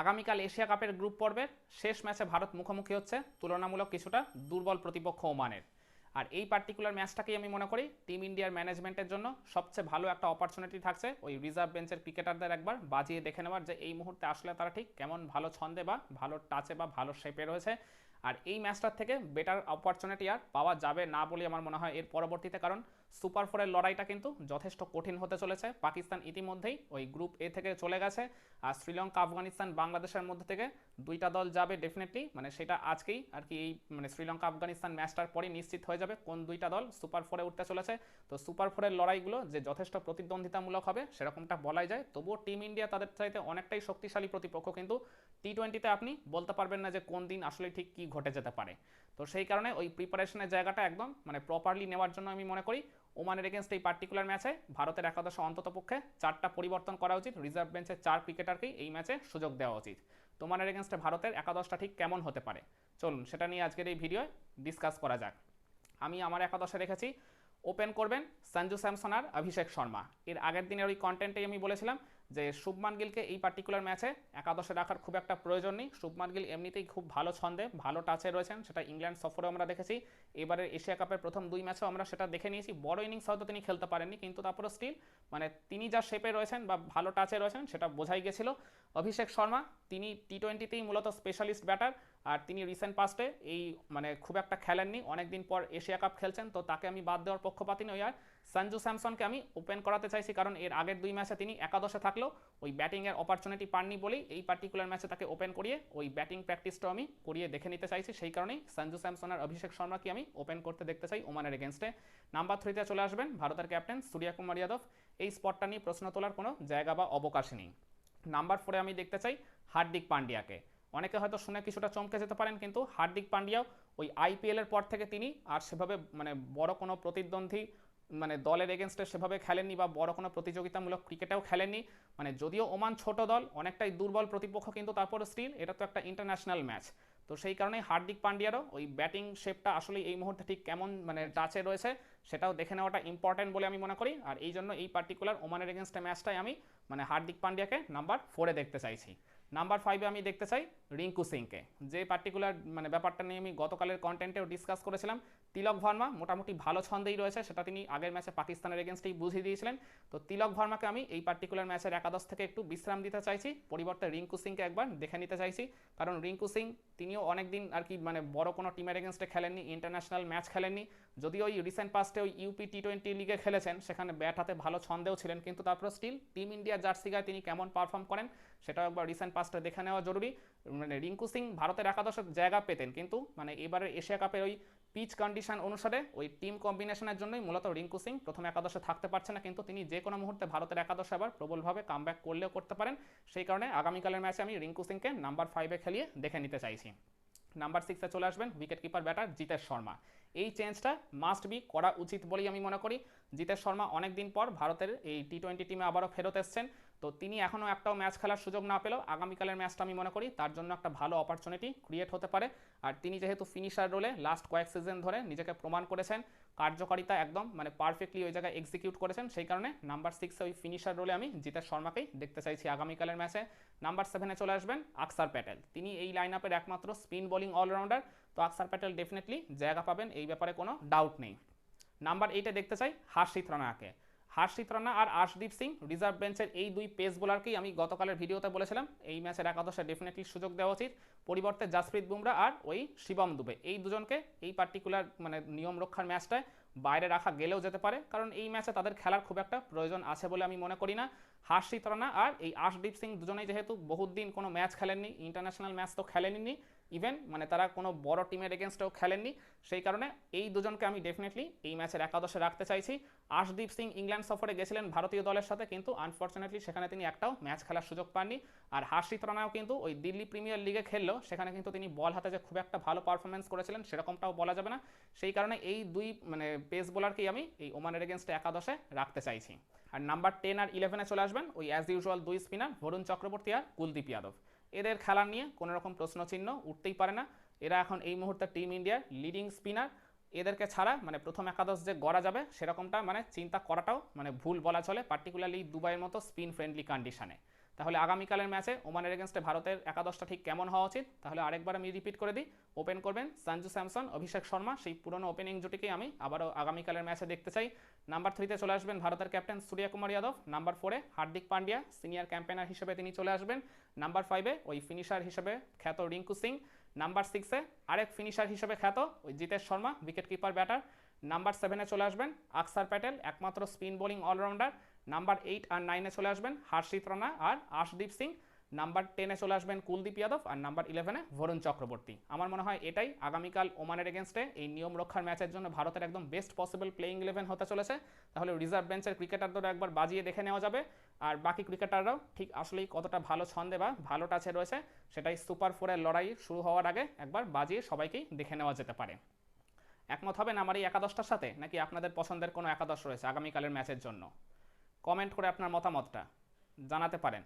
আগামীকাল এশিয়া কাপের গ্রুপ পর্বের শেষ ম্যাচে ভারত মুখোমুখি হচ্ছে। তুলনামূলক কিছুটা দুর্বল প্রতিপক্ষ ওমানের। আর এই পার্টিকুলার ম্যাচটাকেই আমি মনে করি টিম ইন্ডিয়ার ম্যানেজমেন্টের জন্য সবচেয়ে ভালো একটা অপরচুনিটি থাকছে ওই রিজার্ভ বেঞ্চের ক্রিকেটারদের একবার বাজিয়ে দেখে নেওয়ার যে এই মুহূর্তে আসলে তারা ঠিক কেমন ভালো ছন্দে বা ভালো টাচে বা ভালো শেপে রয়েছে। আর এই ম্যাচটার থেকে বেটার অপরচুনিটি আর পাওয়া যাবে না বলে আমার মনে হয় এর পরবর্তীতে, কারণ সুপার ফোরের লড়াইটা কিন্তু যথেষ্ট কঠিন হতে চলেছে। পাকিস্তান ইতিমধ্যেই ওই গ্রুপ এ থেকে চলে গেছে, আর শ্রীলঙ্কা, আফগানিস্তান, বাংলাদেশের মধ্যে থেকে দুইটা দল যাবে ডেফিনেটলি মানে সেটা আজকেই আর কি এই মানে শ্রীলঙ্কা, আফগানিস্তান ম্যাচটার পরেই নিশ্চিত হয়ে যাবে কোন দুইটা দল সুপার ফোরে উঠতে চলেছে। তো সুপার ফোরের লড়াইগুলো যে যথেষ্ট প্রতিদ্বন্দ্বিতামূলক হবে সেরকমটা বলাই যায়। তবুও টিম ইন্ডিয়া তাদের চাইতে অনেকটাই শক্তিশালী প্রতিপক্ষ কিন্তু টি টোয়েন্টিতে আপনি বলতে পারবেন না যে কোন দিন আসলে ঠিক কী ঘটে যেতে পারে। তো সেই কারণে ওই প্রিপারেশনের জায়গাটা একদম মানে প্রপারলি নেওয়ার জন্য আমি মনে করি ওমানের এগেনস্ট এই পার্টিকুলার ম্যাচে ভারতের একাদশে অন্ততপক্ষে চারটা পরিবর্তন করা উচিত। রিজার্ভ বেঞ্চের চার ক্রিকেটারকেই এই ম্যাচে সুযোগ দেওয়া উচিত। তোমার এগেনস্টে ভারতের একাদশটা ঠিক কেমন হতে পারে? চলুন, সেটা নিয়ে আজকের এই ভিডিও ডিসকাস করা যাক। আমি আমার একাদশে রেখেছি। ওপেন করবেন সঞ্জু স্যামসন আর অভিষেক শর্মা। এর আগের দিনের ওই কন্টেন্টেই আমি বলেছিলাম যে শুভমান গিলকে এই পার্টিকুলার ম্যাচে একাদশে রাখার খুব একটা প্রয়োজন নেই। শুভমান গিল এমনিতেই খুব ভালো ছন্দে, ভালো টাচে রয়েছেন, সেটা ইংল্যান্ড সফরে আমরা দেখেছি। এবারের এশিয়া কাপের প্রথম দুই ম্যাচেও আমরা সেটা দেখে নিয়েছি। বড় ইনিংস হয়তো তিনি খেলতে পারেননি, কিন্তু তারপরে স্টিল মানে তিনি যা শেপে রয়েছেন বা ভালো টাচে রয়েছেন সেটা বোঝাই গেছিল। অভিষেক শর্মা, তিনি টি টোয়েন্টিতেই মূলত স্পেশালিস্ট ব্যাটার আর তিনি রিসেন্ট পাস্টে এই মানে খুব একটা খেলেননি। অনেকদিন পর এশিয়া কাপ খেলছেন, তো তাকে আমি বাদ দেওয়ার পক্ষপাতি নই। আর সঞ্জু স্যামসনকে আমি ওপেন করাতে চাইছি, কারণ এর আগের দুই ম্যাচে তিনি একাদশে থাকলেও ওই ব্যাটিংয়ের অপরচুনিটি পাননি বলেই এই পার্টিকুলার ম্যাচে তাকে ওপেন করিয়ে ওই ব্যাটিং প্র্যাকটিসটাও আমি করিয়ে দেখে নিতে চাইছি। সেই কারণেই সঞ্জু স্যামসন আর অভিষেক শর্মাকে আমি ওপেন করতে দেখতে চাই ওমানের এগেনস্টে নাম্বার থ্রিতে চলে আসবেন ভারতের ক্যাপ্টেন সূর্যা কুমার যাদব এই স্পটটা নিয়ে প্রশ্ন তোলার কোনো জায়গা বা অবকাশ নেই। নাম্বার ফোরে আমি দেখতে চাই হার্দিক পান্ডিয়াকে। অনেকে হয়তো শুনে কিছুটা চমকে যেতে পারেন, কিন্তু হার্দিক পান্ডিয়াও ওই আইপিএলের পর থেকে তিনি আর সেভাবে মানে বড় কোনো প্রতিদ্বন্দ্বী মানে দলের এগেনস্টে সেভাবে খেলেননি বা বড় কোনো প্রতিযোগিতামূলক ক্রিকেটেও খেলেননি। মানে যদিও ওমান ছোট দল, অনেকটাই দুর্বল প্রতিপক্ষ, কিন্তু তারপর স্টিল এটা তো একটা ইন্টারন্যাশনাল ম্যাচ তো সেই কারণেই হার্দিক পান্ডিয়ারও ওই ব্যাটিং শেপটা আসলে এই মুহূর্তে ঠিক কেমন মানে টাচে রয়েছে, সেটাও দেখে নেওয়াটা ইম্পর্ট্যান্ট বলে আমি মনে করি। আর এই জন্য এই পার্টিকুলার ওমানের এগেনস্টে ম্যাচটাই আমি মানে হার্দিক পান্ডিয়াকে নাম্বার ফোরে দেখতে চাইছি। নাম্বার ফাইভে আমি দেখতে চাই রিঙ্কু সিংকে। যে পার্টিকুলার মানে ব্যাপারটা নিয়ে আমি গতকালের কন্টেন্টেও ডিসকাস করেছিলাম তিলক ভার্মা মোটামুটি ভালো ছন্দেই রয়েছে, সেটা তিনি আগের ম্যাচে পাকিস্তানের এগেনস্টেই বুঝিয়ে দিয়েছিলেন। তো তিলক ভার্মাকে আমি এই পার্টিকুলার ম্যাচের একাদশ থেকে একটু বিশ্রাম দিতে চাইছি। পরিবর্তে রিঙ্কু সিংকে একবার দেখে নিতে চাইছি। কারণ রিঙ্কু সিং তিনিও অনেকদিন আর কি মানে বড় কোনো টিমের এগেনস্টে খেলেননি ইন্টারন্যাশনাল ম্যাচ খেলেননি। যদিও ওই রিসেন্ট পাস্টে ওই ইউপি টি টোয়েন্টি লিগে খেলেছেন, সেখানে ব্যাট হাতে ভালো ছন্দেও ছিলেন, কিন্তু তারপর স্টিল টিম ইন্ডিয়ার জার্সি গায়ে তিনি কেমন পারফর্ম করেন, সেটাও একবার রিসেন্ট পাস্টে দেখে নেওয়া জরুরি। মানে রিঙ্কু সিং ভারতের একাদশের জায়গা পেতেন, কিন্তু মানে এবারের এশিয়া কাপের ওই পিচ কন্ডিশন অনুসারে ওই টিম কম্বিনেশনের জন্যই মূলত রিঙ্কু সিং প্রথম একাদশে থাকতে পারছে না, কিন্তু তিনি যে কোনো মুহূর্তে ভারতের একাদশে আবার প্রবলভাবে কামব্যাক করলেও করতে পারেন। সেই কারণে আগামীকালের ম্যাচে আমি রিঙ্কু সিংকে নাম্বার ফাইভে খেলিয়ে দেখে নিতে চাইছি। নাম্বার সিক্সে চলে আসবেন wicket keeper batter Jitesh Sharma. এই চেঞ্জটা মাস্ট বি করা উচিত বলেই আমি মনে করি। জিতেশ শর্মা অনেক দিন পর ভারতের এই টি টোয়েন্টি টিমে আবারও ফেরত এসছেন। তো তিনি এখনও একটাও ম্যাচ খেলার সুযোগ না পেলেও আগামীকালের ম্যাচটা আমি মনে করি তার জন্য একটা ভালো অপরচুনিটি ক্রিয়েট হতে পারে। আর তিনি যেহেতু ফিনিশার রোলে লাস্ট কয়েক সিজন ধরে নিজেকে প্রমাণ করেছেন, কার্যকারিতা একদম মানে পারফেক্টলি ওই জায়গায় এক্সিকিউট করেছেন, সেই কারণে নাম্বার সিক্সে ওই ফিনিশার রোলে আমি জিতেশ শর্মাকেই দেখতে চাইছি আগামীকালের ম্যাচে। নাম্বার সেভেনে চলে আসবেন আকসার প্যাটেল। তিনি এই লাইন আপের একমাত্র স্পিন বোলিং অলরাউন্ডার তো আকসার প্যাটেল ডেফিনেটলি জায়গা পাবেন, এই ব্যাপারে কোনো ডাউট নেই। নাম্বার এইটে দেখতে চাই হার্ষিত রানাকে। হার্ষিত রানা আর আশদীপ সিং, রিজার্ভ বেঞ্চের এই দুই পেস বোলারকেই আমি গতকালের ভিডিওতে বলেছিলাম, এই ম্যাচের একাদশে ডেফিনেটলি সুযোগ দেওয়া উচিত। পরিবর্তে জাসপ্রীত বুমরা আর ওই শিবম দুবে। এই দুজনকে এই পার্টিকুলার মানে নিয়ম রক্ষার ম্যাচটায় বাইরে রাখা গেলেও যেতে পারে, কারণ এই ম্যাচে তাদের খেলার খুব একটা প্রয়োজন আছে বলে আমি মনে করি না। হার্ষিত রানা আর এই আশদীপ সিং দুজনেই যেহেতু বহুদিন কোনো ম্যাচ খেলেননি ইন্টারন্যাশনাল ম্যাচ তো খেলেননি ইভেন মানে তারা কোনো বড় টিমের এগেনস্টেও খেলেননি। সেই কারণে এই দুজনকে আমি ডেফিনেটলি এই ম্যাচের একাদশে রাখতে চাইছি। আশদীপ সিং ইংল্যান্ড সফরে গেছিলেন ভারতীয় দলের সাথে, কিন্তু আনফর্চুনেটলি সেখানে তিনি একটাও ম্যাচ খেলার সুযোগ পাননি। আর হার্ষিত রানাও কিন্তু ওই দিল্লি প্রিমিয়ার লিগে খেললেও সেখানে কিন্তু তিনি বল হাতে যে খুব একটা ভালো পারফরমেন্স করেছিলেন সেরকমটাও বলা যাবে না। সেই কারণে এই দুই মানে পেস বোলারকেই আমি এই ওমানের এগেনস্টে একাদশে রাখতে চাইছি। আর নাম্বার টেন আর ইলেভেনে চলে আসবেন ওই অ্যাজ ইউজুয়াল দুই স্পিনার বরুণ চক্রবর্তী আর কুলদীপ যাদব এদের খেলা নিয়ে কোনো রকম প্রশ্নচিহ্ন উঠতেই পারে না। এরা এখন এই মুহূর্তে টিম ইন্ডিয়ার লিডিং স্পিনার এদেরকে ছাড়া মানে প্রথম একাদশ যে গড়া যাবে সেরকমটা মানে চিন্তা করাটাও মানে ভুল বলা চলে পার্টিকুলারলি দুবাইয়ের মতো স্পিন ফ্রেন্ডলি কন্ডিশনে তাহলে আগামীকালের ম্যাচে ওমানের এগেনস্টে ভারতের একাদশটা ঠিক কেমন হওয়া উচিত? তাহলে আরেকবার আমি রিপিট করে দিই। ওপেন করবেন সঞ্জু স্যামসন অভিষেক শর্মা। সেই পুরনো ওপেনিং জুটিকেই আমি আবারও আগামীকালের ম্যাচে দেখতে চাই। নাম্বার থ্রিতে চলে আসবেন ভারতের ক্যাপ্টেন সূর্য কুমার যাদব। নাম্বার ফোরে হার্দিক পান্ডিয়া সিনিয়র ক্যাম্পেনার হিসেবে তিনি চলে আসবেন। নাম্বার ফাইভে ওই ফিনিশার হিসেবে খ্যাত রিঙ্কু সিং। নাম্বার সিক্সে আরেক ফিনিশার হিসেবে খ্যাত ওই Jitesh Sharma wicket keeper batter number সেভেনে চলে আসবেন আকসার প্যাটেল, একমাত্র spin bowling allrounder. Number eight আর নাইনে চলে আসবেন হার্ষিত রানা আর আশদীপ সিং। নাম্বার টেনে চলে আসবেন কুলদীপ যাদব আর নাম্বার ইলেভেনে বরুণ চক্রবর্তী। আমার মনে হয় এটাই আগামীকাল ওমানের এগেনস্টে এই নিয়ম রক্ষার ম্যাচের জন্য ভারতের একদম বেস্ট পসিবল প্লেইং ইলেভেন হতে চলেছে। তাহলে রিজার্ভ বেঞ্চের ক্রিকেটারদেরও একবার বাজিয়ে দেখে নেওয়া যাবে। আর বাকি ক্রিকেটাররাও ঠিক আসলেই কতটা ভালো ছন্দে বা ভালো টাচে রয়েছে, সেটাই সুপার ফোরের লড়াই শুরু হওয়ার আগে একবার বাজিয়ে সবাইকেই দেখে নেওয়া যেতে পারে। একমত হবেন আমার এই একাদশটার সাথে? নাকি আপনাদের পছন্দের কোনো একাদশ রয়েছে আগামীকালের ম্যাচের জন্য? কমেন্ট করে আপনার মতামতটা জানাতে পারেন।